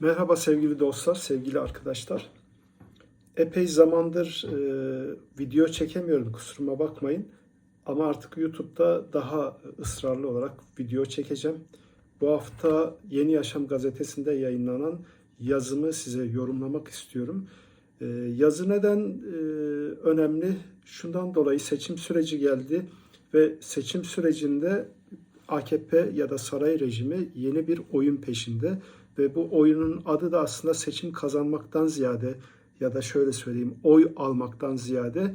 Merhaba sevgili dostlar, sevgili arkadaşlar. Epey zamandır e, video çekemiyorum, kusuruma bakmayın. Ama artık YouTube'da daha ısrarlı olarak video çekeceğim. Bu hafta Yeni Yaşam gazetesinde yayınlanan yazımı size yorumlamak istiyorum. E, yazı neden e, önemli? Şundan dolayı seçim süreci geldi ve seçim sürecinde AKP ya da saray rejimi yeni bir oyun peşinde ve bu oyunun adı da aslında seçim kazanmaktan ziyade ya da şöyle söyleyeyim oy almaktan ziyade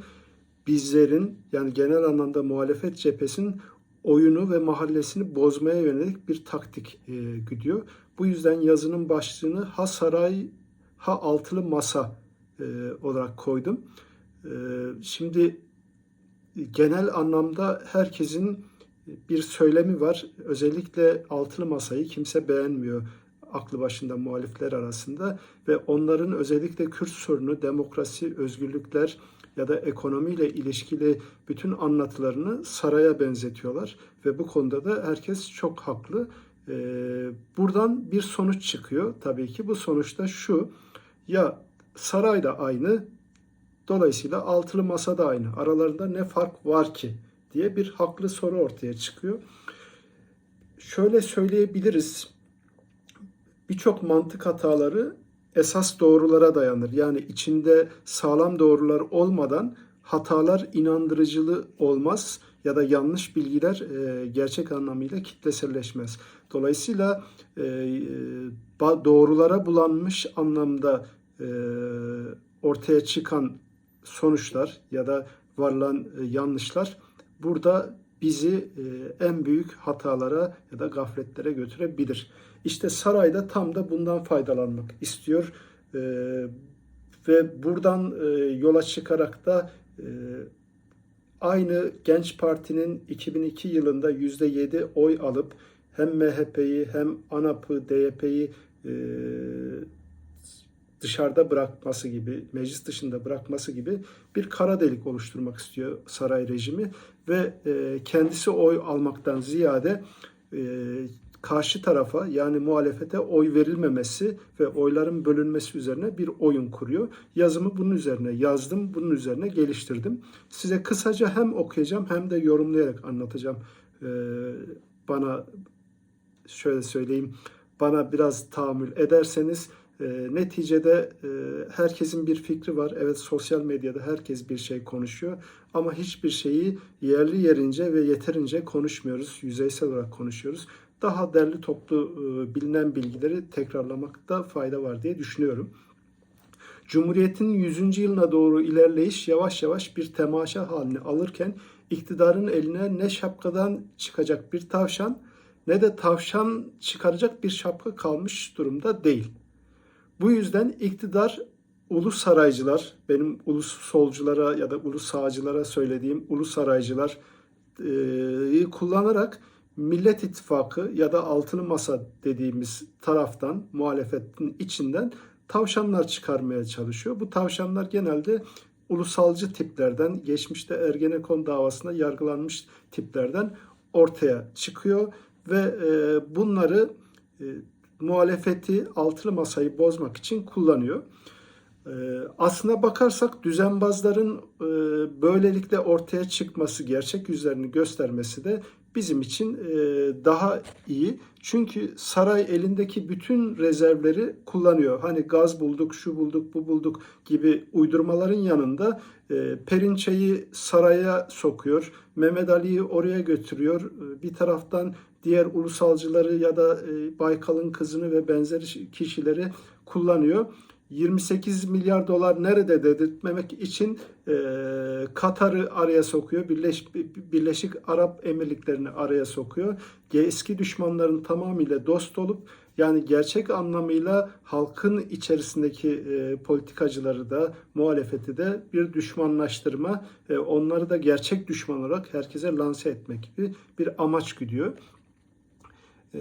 bizlerin yani genel anlamda muhalefet cephesinin oyunu ve mahallesini bozmaya yönelik bir taktik e, güdüyor. Bu yüzden yazının başlığını ha saray ha altılı masa e, olarak koydum. E, şimdi genel anlamda herkesin bir söylemi var. Özellikle altılı masayı kimse beğenmiyor aklı başında muhalifler arasında ve onların özellikle Kürt sorunu, demokrasi, özgürlükler ya da ekonomiyle ilişkili bütün anlatılarını saraya benzetiyorlar ve bu konuda da herkes çok haklı. Ee, buradan bir sonuç çıkıyor tabii ki. Bu sonuçta şu, ya saray da aynı, dolayısıyla altılı masa da aynı. Aralarında ne fark var ki diye bir haklı soru ortaya çıkıyor. Şöyle söyleyebiliriz, birçok mantık hataları esas doğrulara dayanır. Yani içinde sağlam doğrular olmadan hatalar inandırıcılı olmaz ya da yanlış bilgiler e, gerçek anlamıyla kitleselleşmez. Dolayısıyla e, doğrulara bulanmış anlamda e, ortaya çıkan sonuçlar ya da varılan e, yanlışlar burada bizi e, en büyük hatalara ya da gafletlere götürebilir. İşte sarayda tam da bundan faydalanmak istiyor. E, ve buradan e, yola çıkarak da aynı Genç Parti'nin 2002 yılında %7 oy alıp hem MHP'yi hem ANAP'ı, DYP'yi dışarıda bırakması gibi, meclis dışında bırakması gibi bir kara delik oluşturmak istiyor saray rejimi. Ve e, kendisi oy almaktan ziyade e, karşı tarafa yani muhalefete oy verilmemesi ve oyların bölünmesi üzerine bir oyun kuruyor. Yazımı bunun üzerine yazdım, bunun üzerine geliştirdim. Size kısaca hem okuyacağım hem de yorumlayarak anlatacağım. E, bana şöyle söyleyeyim, bana biraz tahammül ederseniz e, neticede e, herkesin bir fikri var. Evet sosyal medyada herkes bir şey konuşuyor ama hiçbir şeyi yerli yerince ve yeterince konuşmuyoruz. Yüzeysel olarak konuşuyoruz. Daha derli toplu e, bilinen bilgileri tekrarlamakta fayda var diye düşünüyorum. Cumhuriyet'in 100. yılına doğru ilerleyiş yavaş yavaş bir temaşa halini alırken iktidarın eline ne şapkadan çıkacak bir tavşan ne de tavşan çıkaracak bir şapka kalmış durumda değil. Bu yüzden iktidar ulus saraycılar, benim ulus solculara ya da ulus sağcılara söylediğim ulus saraycılar e, kullanarak Millet İttifakı ya da altılı masa dediğimiz taraftan, muhalefetin içinden tavşanlar çıkarmaya çalışıyor. Bu tavşanlar genelde ulusalcı tiplerden, geçmişte Ergenekon davasında yargılanmış tiplerden ortaya çıkıyor ve e, bunları e, muhalefeti altılı masayı bozmak için kullanıyor. Ee, aslına bakarsak düzenbazların e, böylelikle ortaya çıkması, gerçek yüzlerini göstermesi de bizim için e, daha iyi. Çünkü saray elindeki bütün rezervleri kullanıyor. Hani gaz bulduk, şu bulduk, bu bulduk gibi uydurmaların yanında e, Perinçe'yi saraya sokuyor. Mehmet Ali'yi oraya götürüyor. Bir taraftan diğer ulusalcıları ya da Baykal'ın kızını ve benzeri kişileri kullanıyor. 28 milyar dolar nerede dedirtmemek için e, Katar'ı araya sokuyor. Birleş, Birleşik Arap Emirlikleri'ni araya sokuyor. Eski düşmanların tamamıyla dost olup yani gerçek anlamıyla halkın içerisindeki e, politikacıları da muhalefeti de bir düşmanlaştırma, e, onları da gerçek düşman olarak herkese lanse etmek gibi bir amaç güdüyor. E,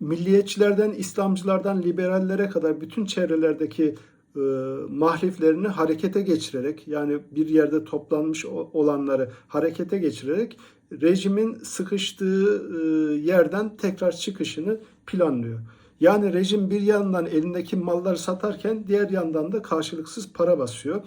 milliyetçilerden, İslamcılardan, liberallere kadar bütün çevrelerdeki e, mahliflerini harekete geçirerek yani bir yerde toplanmış olanları harekete geçirerek rejimin sıkıştığı e, yerden tekrar çıkışını planlıyor. Yani rejim bir yandan elindeki malları satarken diğer yandan da karşılıksız para basıyor.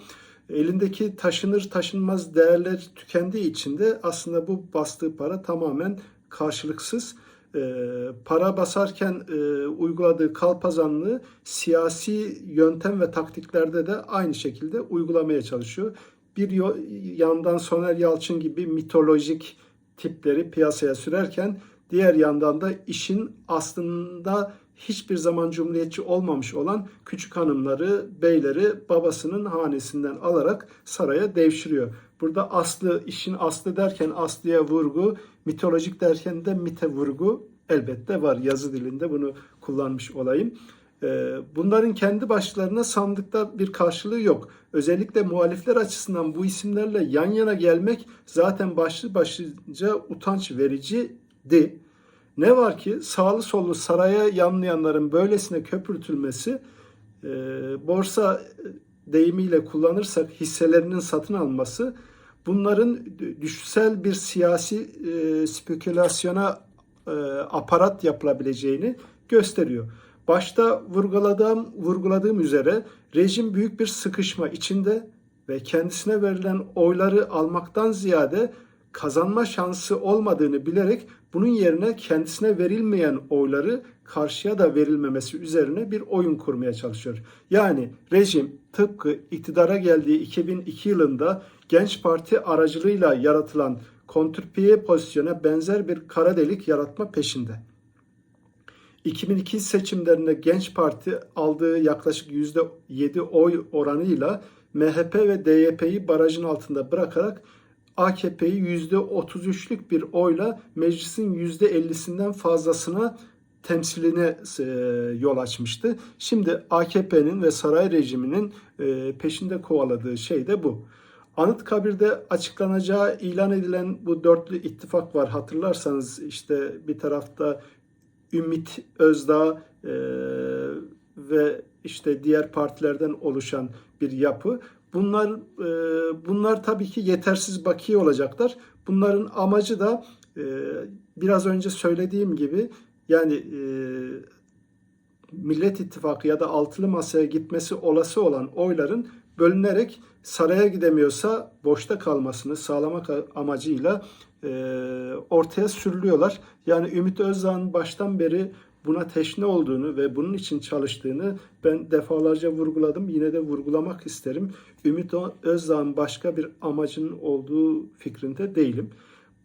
Elindeki taşınır taşınmaz değerler tükendiği için de aslında bu bastığı para tamamen karşılıksız. Ee, para basarken e, uyguladığı kalpazanlığı siyasi yöntem ve taktiklerde de aynı şekilde uygulamaya çalışıyor. Bir yandan Soner Yalçın gibi mitolojik tipleri piyasaya sürerken diğer yandan da işin aslında hiçbir zaman cumhuriyetçi olmamış olan küçük hanımları, beyleri babasının hanesinden alarak saraya devşiriyor. Burada aslı, işin aslı derken aslıya vurgu, mitolojik derken de mite vurgu elbette var. Yazı dilinde bunu kullanmış olayım. Ee, Bunların kendi başlarına sandıkta bir karşılığı yok. Özellikle muhalifler açısından bu isimlerle yan yana gelmek zaten başlı başlıca utanç vericiydi. Ne var ki sağlı sollu saraya yanlayanların böylesine köpürtülmesi e, borsa deyimiyle kullanırsak hisselerinin satın alması bunların düşsel bir siyasi e, spekülasyona e, aparat yapılabileceğini gösteriyor. Başta vurguladığım, vurguladığım üzere rejim büyük bir sıkışma içinde ve kendisine verilen oyları almaktan ziyade kazanma şansı olmadığını bilerek bunun yerine kendisine verilmeyen oyları karşıya da verilmemesi üzerine bir oyun kurmaya çalışıyor. Yani rejim tıpkı iktidara geldiği 2002 yılında Genç Parti aracılığıyla yaratılan kontrpiye pozisyona benzer bir kara delik yaratma peşinde. 2002 seçimlerinde Genç Parti aldığı yaklaşık %7 oy oranıyla MHP ve DYP'yi barajın altında bırakarak AKP'yi %33'lük bir oyla meclisin %50'sinden fazlasına temsiline e, yol açmıştı. Şimdi AKP'nin ve saray rejiminin e, peşinde kovaladığı şey de bu. Anıtkabir'de açıklanacağı ilan edilen bu dörtlü ittifak var. Hatırlarsanız işte bir tarafta Ümit Özdağ e, ve işte diğer partilerden oluşan bir yapı. Bunlar e, bunlar tabii ki yetersiz bakiye olacaklar. Bunların amacı da e, biraz önce söylediğim gibi yani e, Millet İttifakı ya da altılı masaya gitmesi olası olan oyların bölünerek saraya gidemiyorsa boşta kalmasını sağlamak amacıyla e, ortaya sürülüyorlar. Yani Ümit Özdağ'ın baştan beri buna teşne olduğunu ve bunun için çalıştığını ben defalarca vurguladım. Yine de vurgulamak isterim. Ümit Özdağ'ın başka bir amacının olduğu fikrinde değilim.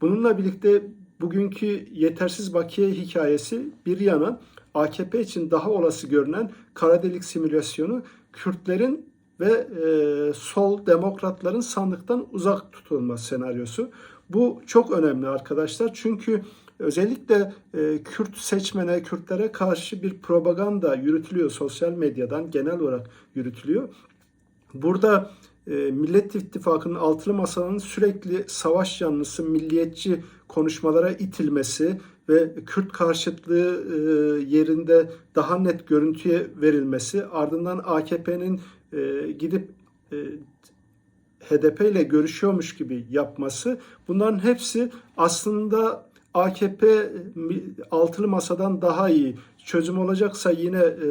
Bununla birlikte bugünkü yetersiz bakiye hikayesi bir yana AKP için daha olası görünen kara delik simülasyonu Kürtlerin ve e, sol demokratların sandıktan uzak tutulma senaryosu. Bu çok önemli arkadaşlar çünkü özellikle e, Kürt seçmene, Kürtlere karşı bir propaganda yürütülüyor sosyal medyadan genel olarak yürütülüyor. Burada e, Millet İttifakı'nın altılı masanın sürekli savaş yanlısı, milliyetçi konuşmalara itilmesi ve Kürt karşıtlığı e, yerinde daha net görüntüye verilmesi, ardından AKP'nin e, gidip e, HDP ile görüşüyormuş gibi yapması bunların hepsi aslında AKP altılı masadan daha iyi çözüm olacaksa yine e,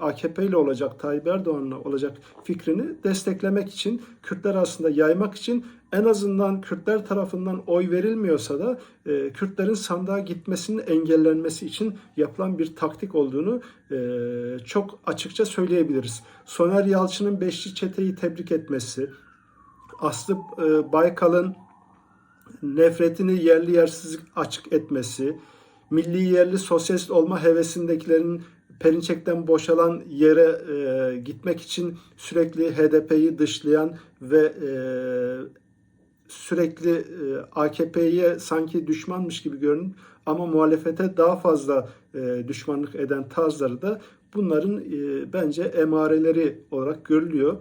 AKP ile olacak, Tayyip Erdoğan'la olacak fikrini desteklemek için, Kürtler aslında yaymak için en azından Kürtler tarafından oy verilmiyorsa da e, Kürtlerin sandığa gitmesinin engellenmesi için yapılan bir taktik olduğunu e, çok açıkça söyleyebiliriz. Soner Yalçın'ın Beşli Çete'yi tebrik etmesi, Aslı e, Baykal'ın nefretini yerli yersiz açık etmesi, milli yerli sosyalist olma hevesindekilerin Perinçek'ten boşalan yere e, gitmek için sürekli HDP'yi dışlayan ve e, sürekli e, AKP'ye sanki düşmanmış gibi görünüp ama muhalefete daha fazla e, düşmanlık eden tarzları da bunların e, bence emareleri olarak görülüyor.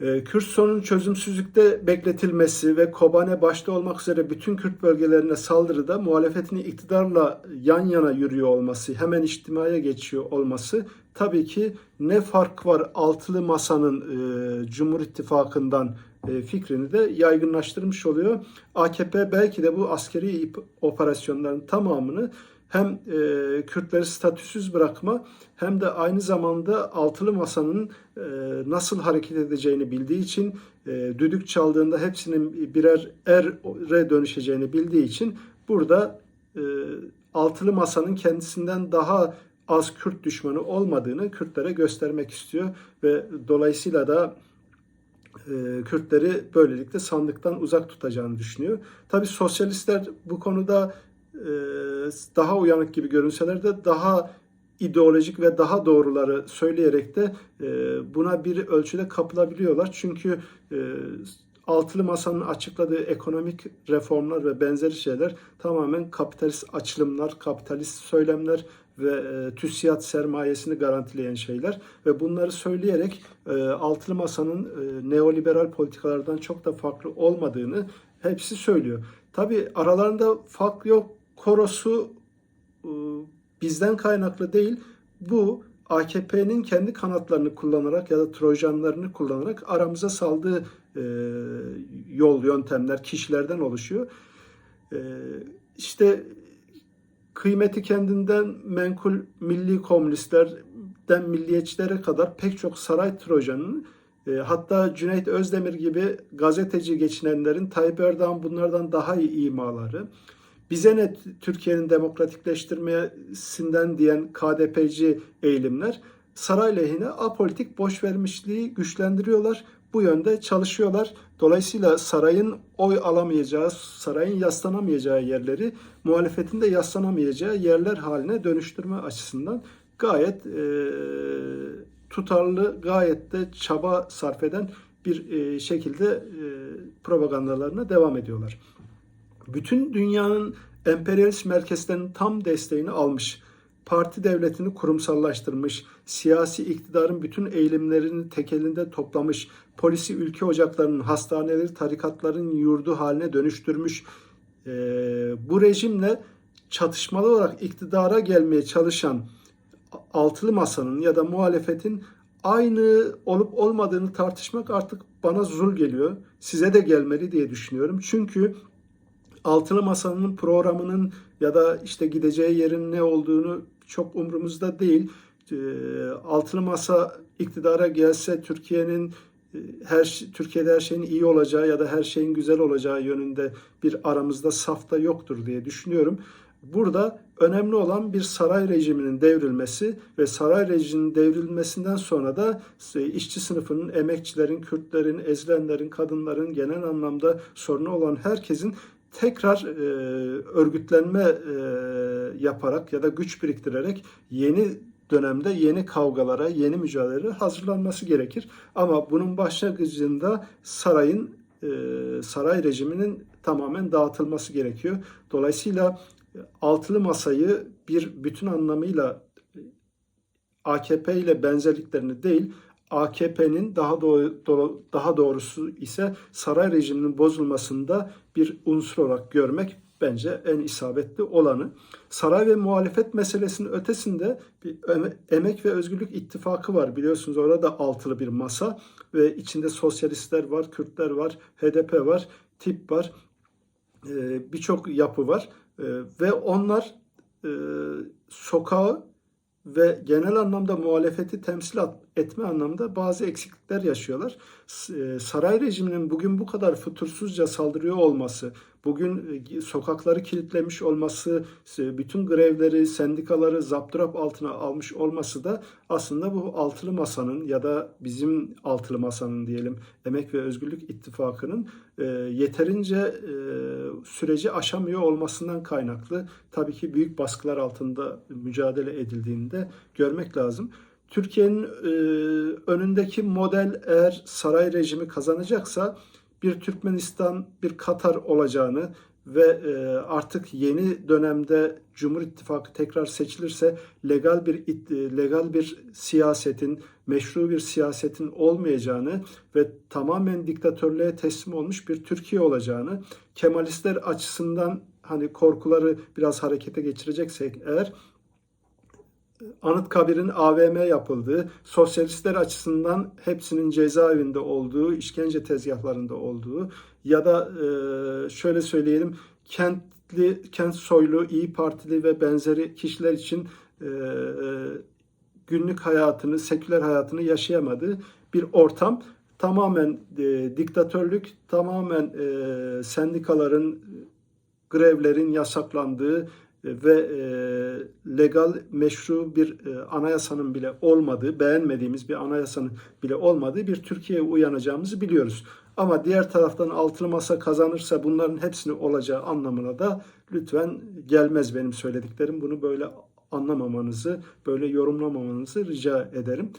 Ee, Kürt sorunun çözümsüzlükte bekletilmesi ve Kobane başta olmak üzere bütün Kürt bölgelerine saldırıda muhalefetin iktidarla yan yana yürüyor olması, hemen içtimaya geçiyor olması tabii ki ne fark var altılı masanın e, Cumhur İttifakı'ndan e, fikrini de yaygınlaştırmış oluyor. AKP belki de bu askeri operasyonların tamamını hem e, Kürtleri statüsüz bırakma hem de aynı zamanda altılı masanın e, nasıl hareket edeceğini bildiği için e, düdük çaldığında hepsinin birer ere dönüşeceğini bildiği için burada e, altılı masanın kendisinden daha az Kürt düşmanı olmadığını Kürtlere göstermek istiyor ve dolayısıyla da e, Kürtleri böylelikle sandıktan uzak tutacağını düşünüyor. Tabii sosyalistler bu konuda daha uyanık gibi görünseler de daha ideolojik ve daha doğruları söyleyerek de e, buna bir ölçüde kapılabiliyorlar. Çünkü e, altılı masanın açıkladığı ekonomik reformlar ve benzeri şeyler tamamen kapitalist açılımlar, kapitalist söylemler ve e, TÜSİAD sermayesini garantileyen şeyler ve bunları söyleyerek e, altılı masanın e, neoliberal politikalardan çok da farklı olmadığını hepsi söylüyor. Tabi aralarında fark yok. Korosu e, bizden kaynaklı değil. Bu AKP'nin kendi kanatlarını kullanarak ya da trojanlarını kullanarak aramıza saldığı e, yol, yöntemler, kişilerden oluşuyor. E, işte kıymeti kendinden menkul milli komünistlerden milliyetçilere kadar pek çok saray trojanının e, hatta Cüneyt Özdemir gibi gazeteci geçinenlerin Tayyip Erdoğan bunlardan daha iyi imaları. Bize ne Türkiye'nin demokratikleştirmesinden diyen KDP'ci eğilimler saray lehine apolitik boş vermişliği güçlendiriyorlar. Bu yönde çalışıyorlar. Dolayısıyla sarayın oy alamayacağı, sarayın yaslanamayacağı yerleri muhalefetin de yaslanamayacağı yerler haline dönüştürme açısından gayet e, tutarlı, gayet de çaba sarf eden bir e, şekilde e, propagandalarına devam ediyorlar. Bütün dünyanın emperyalist merkezlerinin tam desteğini almış parti devletini kurumsallaştırmış, siyasi iktidarın bütün eğilimlerini tek elinde toplamış, polisi ülke ocaklarının, hastaneleri tarikatların yurdu haline dönüştürmüş. E, bu rejimle çatışmalı olarak iktidara gelmeye çalışan altılı masanın ya da muhalefetin aynı olup olmadığını tartışmak artık bana zul geliyor. Size de gelmeli diye düşünüyorum. Çünkü altılı masanın programının ya da işte gideceği yerin ne olduğunu çok umurumuzda değil. Ee, altılı masa iktidara gelse Türkiye'nin e, her Türkiye'de her şeyin iyi olacağı ya da her şeyin güzel olacağı yönünde bir aramızda safta yoktur diye düşünüyorum. Burada önemli olan bir saray rejiminin devrilmesi ve saray rejiminin devrilmesinden sonra da e, işçi sınıfının, emekçilerin, Kürtlerin, ezilenlerin, kadınların genel anlamda sorunu olan herkesin tekrar e, örgütlenme e, yaparak ya da güç biriktirerek yeni dönemde yeni kavgalara, yeni mücadelelere hazırlanması gerekir. Ama bunun başlangıcında sarayın e, saray rejiminin tamamen dağıtılması gerekiyor. Dolayısıyla altılı masayı bir bütün anlamıyla AKP ile benzerliklerini değil, AKP'nin daha doğru, daha doğrusu ise saray rejiminin bozulmasında bir unsur olarak görmek bence en isabetli olanı. Saray ve muhalefet meselesinin ötesinde bir emek ve özgürlük ittifakı var. Biliyorsunuz orada da altılı bir masa ve içinde sosyalistler var, Kürtler var, HDP var, tip var, birçok yapı var ve onlar sokağı ve genel anlamda muhalefeti temsil etme anlamda bazı eksiklikler yaşıyorlar. E, saray rejiminin bugün bu kadar fütursuzca saldırıyor olması, bugün e, sokakları kilitlemiş olması, bütün grevleri, sendikaları zapturap altına almış olması da aslında bu altılı masanın ya da bizim altılı masanın diyelim Emek ve Özgürlük İttifakı'nın e, yeterince e, süreci aşamıyor olmasından kaynaklı. Tabii ki büyük baskılar altında mücadele edildiğinde görmek lazım. Türkiye'nin e, önündeki model eğer saray rejimi kazanacaksa bir Türkmenistan, bir Katar olacağını ve e, artık yeni dönemde Cumhur İttifakı tekrar seçilirse legal bir e, legal bir siyasetin, meşru bir siyasetin olmayacağını ve tamamen diktatörlüğe teslim olmuş bir Türkiye olacağını, Kemalistler açısından hani korkuları biraz harekete geçireceksek eğer Anıtkabir'in AVM yapıldığı, sosyalistler açısından hepsinin cezaevinde olduğu, işkence tezgahlarında olduğu ya da e, şöyle söyleyelim kent kentli, kent soylu, iyi Partili ve benzeri kişiler için e, günlük hayatını, seküler hayatını yaşayamadığı bir ortam. Tamamen e, diktatörlük, tamamen e, sendikaların, grevlerin yasaklandığı e, ve e, legal, meşru bir e, anayasanın bile olmadığı, beğenmediğimiz bir anayasanın bile olmadığı bir Türkiye'ye uyanacağımızı biliyoruz. Ama diğer taraftan altılı masa kazanırsa bunların hepsini olacağı anlamına da lütfen gelmez benim söylediklerim. Bunu böyle anlamamanızı, böyle yorumlamamanızı rica ederim.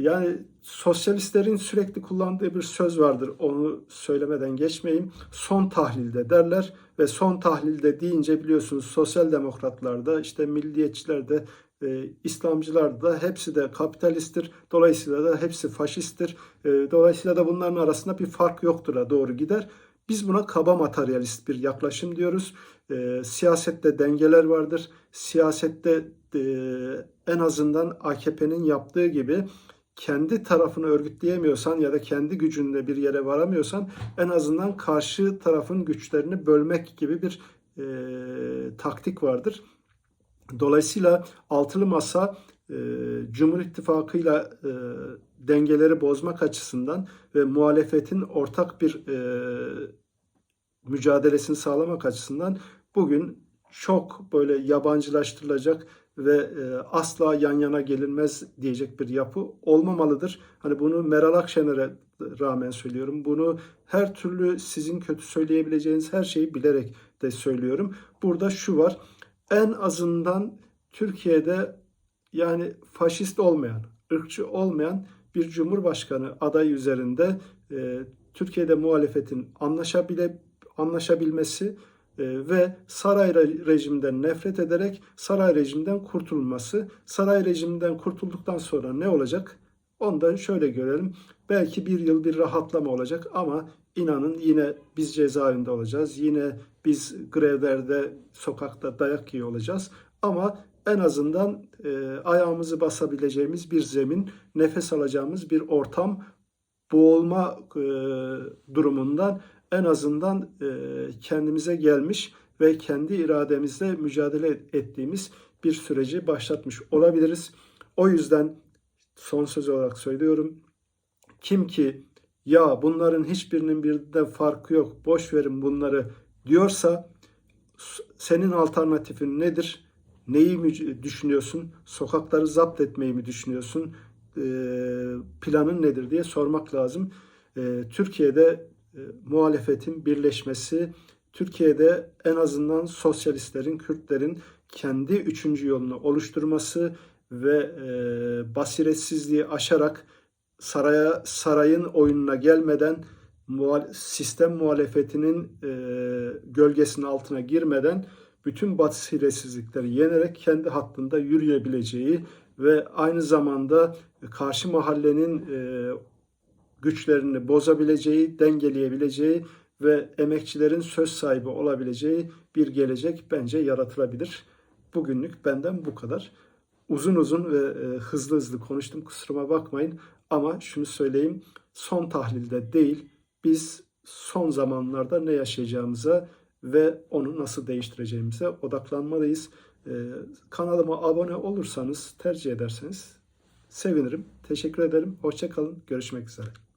Yani sosyalistlerin sürekli kullandığı bir söz vardır. Onu söylemeden geçmeyeyim. Son tahlilde derler ve son tahlilde deyince biliyorsunuz sosyal demokratlarda, işte milliyetçiler de, e, İslamcılar da hepsi de kapitalisttir. Dolayısıyla da hepsi faşisttir. E, dolayısıyla da bunların arasında bir fark yoktur doğru gider. Biz buna kaba materyalist bir yaklaşım diyoruz. E, siyasette dengeler vardır. Siyasette e, en azından AKP'nin yaptığı gibi kendi tarafını örgütleyemiyorsan ya da kendi gücünle bir yere varamıyorsan en azından karşı tarafın güçlerini bölmek gibi bir e, taktik vardır. Dolayısıyla altılı masa e, Cumhur İttifakı'yla e, dengeleri bozmak açısından ve muhalefetin ortak bir e, mücadelesini sağlamak açısından bugün çok böyle yabancılaştırılacak ve e, asla yan yana gelinmez diyecek bir yapı olmamalıdır. Hani bunu Meral Akşener'e rağmen söylüyorum. Bunu her türlü sizin kötü söyleyebileceğiniz her şeyi bilerek de söylüyorum. Burada şu var. En azından Türkiye'de yani faşist olmayan, ırkçı olmayan bir cumhurbaşkanı adayı üzerinde e, Türkiye'de muhalefetin anlaşabile anlaşabilmesi ve saray rejiminden nefret ederek saray rejiminden kurtulması. Saray rejiminden kurtulduktan sonra ne olacak? Onu da şöyle görelim. Belki bir yıl bir rahatlama olacak ama inanın yine biz cezaevinde olacağız. Yine biz grevlerde, sokakta dayak yiyor olacağız. Ama en azından e, ayağımızı basabileceğimiz bir zemin, nefes alacağımız bir ortam, boğulma e, durumundan en azından e, kendimize gelmiş ve kendi irademizle mücadele ettiğimiz bir süreci başlatmış olabiliriz. O yüzden son söz olarak söylüyorum. Kim ki ya bunların hiçbirinin birbirinden farkı yok, boş verin bunları diyorsa senin alternatifin nedir? Neyi düşünüyorsun? Sokakları zapt etmeyi mi düşünüyorsun? Planın nedir diye sormak lazım. Türkiye'de muhalefetin birleşmesi, Türkiye'de en azından sosyalistlerin, Kürtlerin kendi üçüncü yolunu oluşturması ve e, basiretsizliği aşarak saraya sarayın oyununa gelmeden sistem muhalefetinin e, gölgesinin altına girmeden bütün basiretsizlikleri yenerek kendi hattında yürüyebileceği ve aynı zamanda karşı mahallenin e, güçlerini bozabileceği, dengeleyebileceği ve emekçilerin söz sahibi olabileceği bir gelecek bence yaratılabilir. Bugünlük benden bu kadar. Uzun uzun ve e, hızlı hızlı konuştum kusuruma bakmayın ama şunu söyleyeyim son tahlilde değil biz son zamanlarda ne yaşayacağımıza ve onu nasıl değiştireceğimize odaklanmalıyız. Ee, kanalıma abone olursanız, tercih ederseniz sevinirim. Teşekkür ederim. Hoşçakalın. Görüşmek üzere.